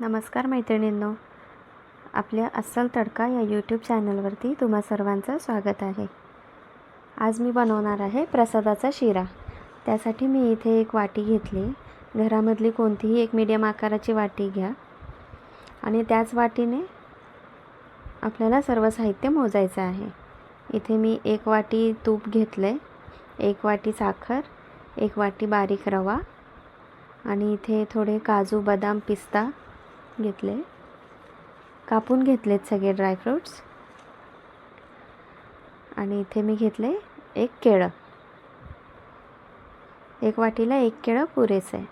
नमस्कार मैत्रिणींनो. आपल्या अस्सल तडका या यूट्यूब चॅनलवरती तुम्हा सर्वांचं स्वागत आहे. आज मी बनवणार आहे प्रसादाचा शिरा. त्यासाठी मी इथे एक वाटी घेतली. घरामधली कोणतीही एक मीडियम आकाराची वाटी घ्या. आणि त्याच वाटीने आपल्याला सर्व साहित्य मोजायचं आहे. इथे मी एक वाटी तूप घेतले एक वाटी साखर एक वाटी बारीक रवा आणि इथे थोडे काजू बदाम पिस्ता घेतले. कापून घेतलेत सगळे ड्रायफ्रूट्स आणि इथे मी घेतले एक केळं. एक वाटीला एक केळं पुरेचं आहे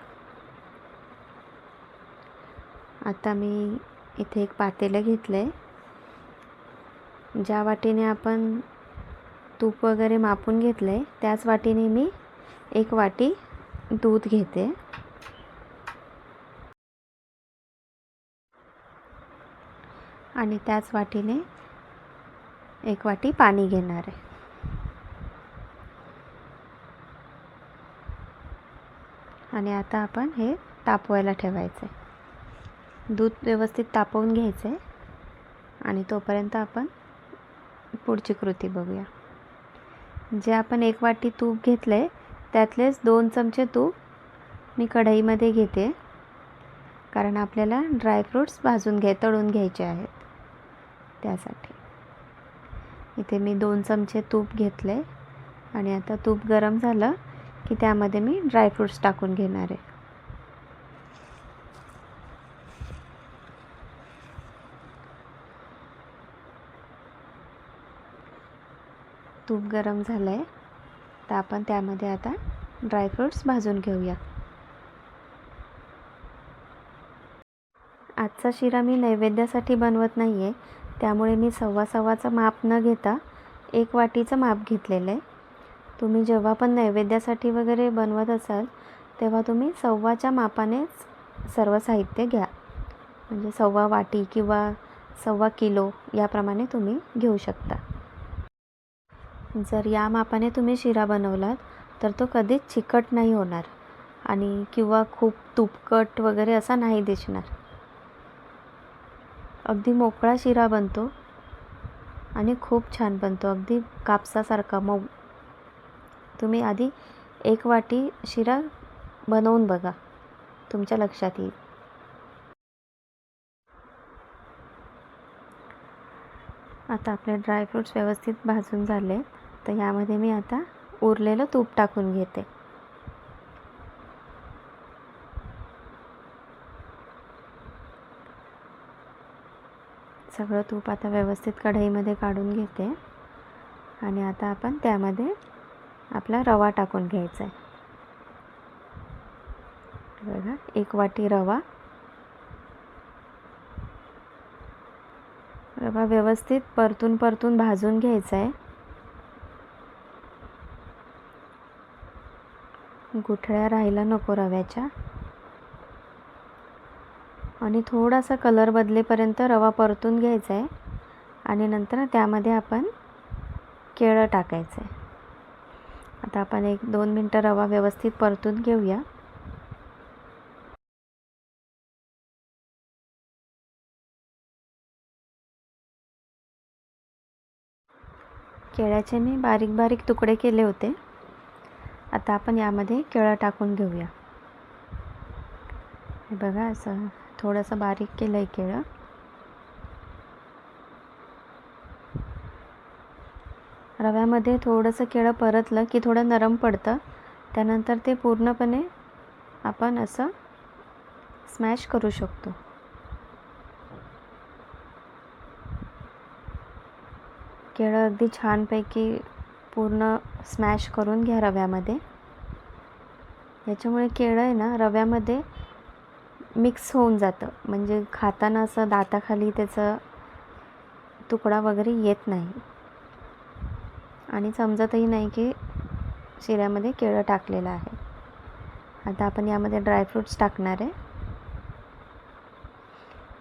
आता मी इथे एक पातेलं घेतलं. आहे ज्या वाटीने आपण तूप वगैरे मापून घेतलं आहे त्याच वाटीने मी एक वाटी दूध घेते. आणि त्याच वाटीने एक वाटी पाणी घेणार आहे. आणि आता आपण हे तापवायला ठेवायचं आहे दूध व्यवस्थित तापवून घ्यायचं आहे आणि तोपर्यंत आपण पुढची कृती बघूया. जे आपण एक वाटी तूप घेतलं आहे त्यातलेच दोन चमचे तूप मी कढईमध्ये घेते. कारण आपल्याला ड्रायफ्रूट्स भाजून घे तळून घ्यायचे आहेत. त्यासाठी. इथे मी दोन चमचे तूप घेतले आणि आता तूप गरम झालं की त्यामध्ये मी ड्रायफ्रूट्स टाकून घेणार आहे. तूप गरम झालं आहे तर आपण त्यामध्ये आता ड्रायफ्रूट्स भाजून घेऊया. आजचा शिरा मी नैवेद्यासाठी बनवत नाही आहे त्यामुळे मी सव्वा सव्वाचं माप न घेता एक वाटीचं माप घेतलेलं आहे. तुम्ही जेव्हा पण नैवेद्यासाठी वगैरे बनवत असाल तेव्हा तुम्ही सव्वाच्या मापानेच सर्व साहित्य घ्या. म्हणजे सव्वा वाटी किंवा सव्वा किलो याप्रमाणे तुम्ही घेऊ शकता. जर या मापाने तुम्ही शिरा बनवलात तर तो कधीच चिकट नाही होणार आणि किंवा खूप तुपकट वगैरे असा नाही दिसणार. अगदी मोकळा शिरा बनतो आणि खूप छान बनतो. अगदी कापसासारखा मऊ. तुम्ही आधी एक वाटी शिरा बनवून बघा. तुमच्या लक्षात येईल. आता आपले ड्रायफ्रूट्स व्यवस्थित भाजून झाले तर यामध्ये मी आता उरलेलं तूप टाकून घेते. सगळं तूप आता व्यवस्थित कढईमध्ये काढून घेते. आणि आता आपण त्यामध्ये आपला रवा टाकून घ्यायचा आहे. बघा एक वाटी रवा. रवा व्यवस्थित परतून परतून भाजून घ्यायचा आहे. गुठळ्या राहायला नको रव्याच्या. आणि थोडासा कलर बदलेपर्यंत रवा परतून घ्यायचा आहे आणि नंतर त्यामध्ये आपण केळं टाकायचं आहे आता आपण एक दोन मिनटं रवा व्यवस्थित परतून घेऊया. केळ्याचे मी बारीक बारीक तुकडे केले होते. आता आपण यामध्ये केळं टाकून घेऊया. हे बघा असं थोडंसं बारीक केलं आहे केळं. रव्यामध्ये थोडंसं केळं परतलं की थोडं नरम पडतं. त्यानंतर ते पूर्णपणे आपण असं स्मॅश करू शकतो. केळं अगदी छानपैकी पूर्ण स्मॅश करून घ्या रव्यामध्ये. याच्यामुळे केळं आहे ना रव्यामध्ये मिक्स होऊन जातं. म्हणजे खाताना असं दाताखाली त्याचं तुकडा वगैरे येत नाही. आणि समजतही नाही की शिऱ्यामध्ये केळं टाकलेलं आहे. आता आपण यामध्ये ड्रायफ्रूट्स टाकणार आहे.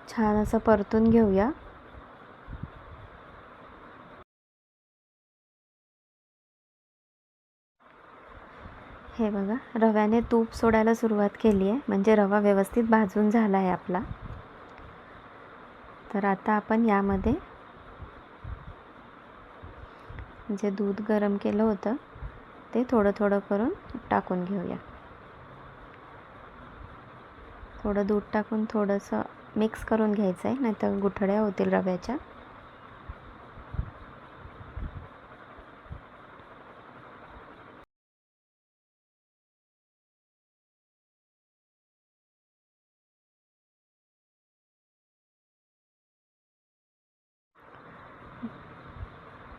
छान असं परतून घेऊया. हे बघा रव्याने तूप सोडायला सुरुवात केली आहे. म्हणजे रवा व्यवस्थित भाजून झाला आहे आपला. तर आता आपण यामध्ये जे दूध गरम केलं होतं ते थोडं थोडं करून टाकून घेऊया. थोडं दूध टाकून थोडंसं मिक्स करून घ्यायचं आहे नाहीतर गुठळ्या होतील रव्याच्या.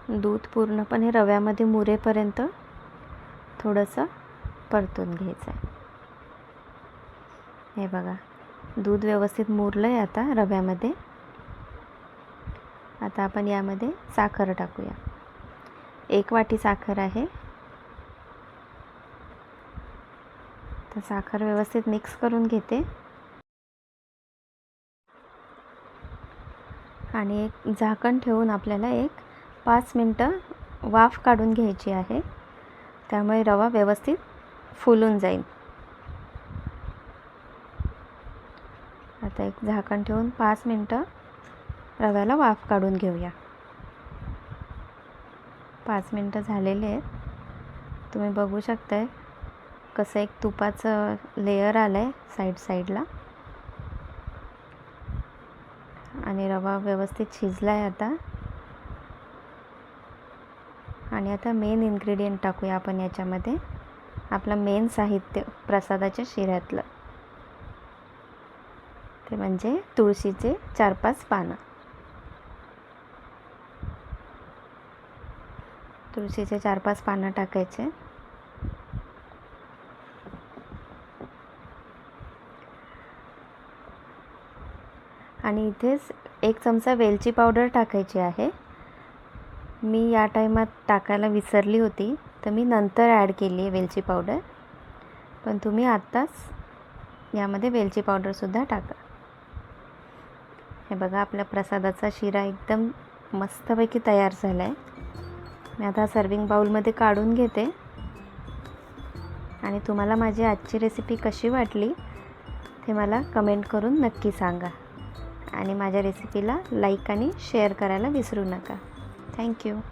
दूध पूर्णपणे रव्यामध्ये मुरेपर्यंत थोडंसं परतून घ्यायचं आहे. हे बघा दूध व्यवस्थित मुरलं आहे आता रव्यामध्ये. आता आपण यामध्ये साखर टाकूया. एक वाटी साखर आहे. तर साखर व्यवस्थित मिक्स करून घेते. आणि एक झाकण ठेवून आपल्याला एक पाच मिनटं वाफ काढून घ्यायची आहे. त्यामुळे रवा व्यवस्थित फुलून जाईल. आता एक झाकण ठेवून पाच मिनटं रव्याला वाफ काढून घेऊया. पाच मिनटं झालेले आहेत. तुम्ही बघू शकताय कसं एक तुपाचं लेयर आलं आहे साईड साईडला आणि रवा व्यवस्थित शिजला आहे आता. आणि आता मेन इन्ग्रेडियंट टाकूया आपण याच्यामध्ये. आपलं मेन साहित्य प्रसादाच्या शिऱ्यातलं. ते म्हणजे तुळशीचे चार पाच पानं. तुळशीचे चार पाच पानं टाकायचे. आणि इथेच एक चमचा वेलची पावडर टाकायची आहे. मी या टायमात टाकायला विसरली होती तर मी नंतर ॲड केली आहे वेलची पावडर पण तुम्ही आत्ताच यामध्ये वेलची पावडरसुद्धा टाका. हे बघा आपल्या प्रसादाचा शिरा एकदम मस्तपैकी तयार झाला आहे मी आता सर्विंग बाऊलमध्ये काढून घेते. आणि तुम्हाला माझी आजची रेसिपी कशी वाटली ते मला कमेंट करून नक्की सांगा. आणि माझ्या रेसिपीला लाईक आणि शेअर करायला विसरू नका. Thank you.